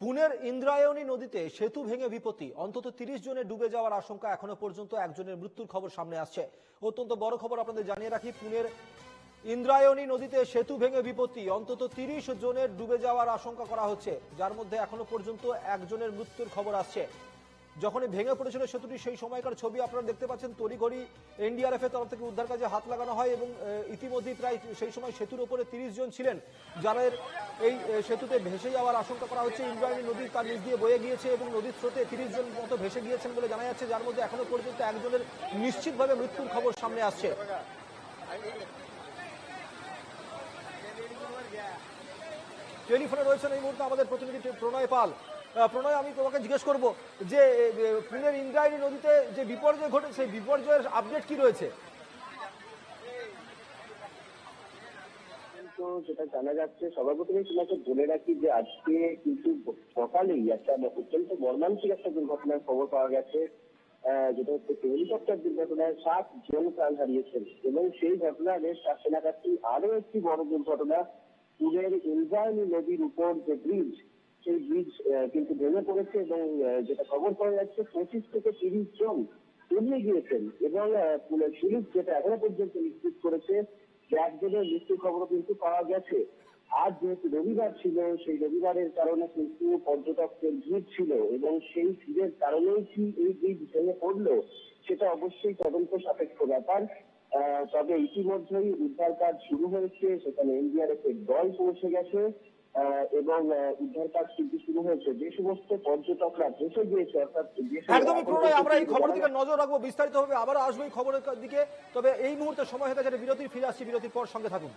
পুনের ইন্দ্রায়ণী নদীতে সেতু ভেঙে বিপত্তি। অন্তত তিরিশ জনের ডুবে যাওয়ার আশঙ্কা এখনও পর্যন্ত একজনের মৃত্যুর খবর সামনে আসছে। অত্যন্ত বড় খবর আপনাদের জানিয়ে রাখি, পুনের ইন্দ্রায়ণী নদীতে সেতু ভেঙে বিপত্তি। অন্তত তিরিশ জনের ডুবে যাওয়ার আশঙ্কা করা হচ্ছে। যার মধ্যে এখনও পর্যন্ত একজনের মৃত্যুর খবর আসছে। যখনই ভেঙে পড়েছিল সেতুটি, সেই সময়কার ছবি আপনারা দেখতে পাচ্ছেন। তড়িঘড়ি এনডিআরএফ এর তরফ থেকে উদ্ধার কাজে হাত লাগানো হয় এবং ইতিমধ্যেই প্রায় সেই সময় সেতুর উপরে তিরিশ জন ছিলেন যাদের এই সেতুতে ভেসে যাওয়ার আশঙ্কা করা হচ্ছে। ইন্দ্রায়ণী নদী তার নিচ দিয়ে বয়ে গিয়েছে এবং নদীর স্রোতে তিরিশ জন মতো ভেসে গিয়েছেন বলে জানা যাচ্ছে, যার মধ্যে এখনও পর্যন্ত একজনের নিশ্চিতভাবে মৃত্যুর খবর সামনে আসছে। টেলিফোনে রয়েছেন এই মুহূর্তে আমাদের প্রতিনিধি প্রণয় পাল। প্রণয়, আমি তোমাকে জিজ্ঞেস করব যে পুনের ইন্দ্রায়ণী নদীতে যে বিপর্যয় ঘটে, সেই বিপর্যয়ের আপডেট কি রয়েছে? যেটা জানা যাচ্ছে সবার প্রথমে তোমাকে বলে রাখি যে আজকে কিন্তু সকালেই একটা অত্যন্ত মর্মান্তিক একটা দুর্ঘটনার খবর পাওয়া গেছে। যেটা হচ্ছে হেলিকপ্টার দুর্ঘটনায় সাত জন প্রাণ হারিয়েছেন এবং সেই ঘটনার বেশ কাছে লাগাচ্ছি আরও একটি বড় দুর্ঘটনা। পুরের ইন্দ্রায়ণী নদীর উপর যে ব্রিজ সেই ব্রিজ কিন্তু ভেঙে পড়েছে এবং যেটা খবর পাওয়া যাচ্ছে, পঁচিশ থেকে তিরিশ জন তলিয়ে গিয়েছেন এবং পুলিশ যেটা এখনও পর্যন্ত নিশ্চিত করেছে একজনের মৃত্যুর খবরও কিন্তু পাওয়া গেছে। আজ যেহেতু রবিবার ছিল, সেই রবিবারের কারণে কিন্তু পর্যটকদের ভিড় ছিল এবং সেই ভিড়ের কারণেই কি এই ব্রিজ ভেঙে পড়ল, সেটা অবশ্যই তদন্ত সাপেক্ষ ব্যাপার। তবে ইতিমধ্যেই উদ্ধার কাজ শুরু হয়েছে, সেখানে এনডিআরএফ এর দল পৌঁছে গেছে। এবং উদ্ধার কাজ কিন্তু শুরু হয়েছে। যে সমস্ত পর্যটকরা ভেসে গিয়েছে অর্থাৎ একদমই প্রণয় আমরা এই খবর দিকে নজর রাখব বিস্তারিতভাবে আবার আসব এই খবরের দিকে। তবে এই মুহূর্তে সময় হয়ে গেছে বিরতি ফিরে আসছি বিরতির পর সঙ্গে থাকুন।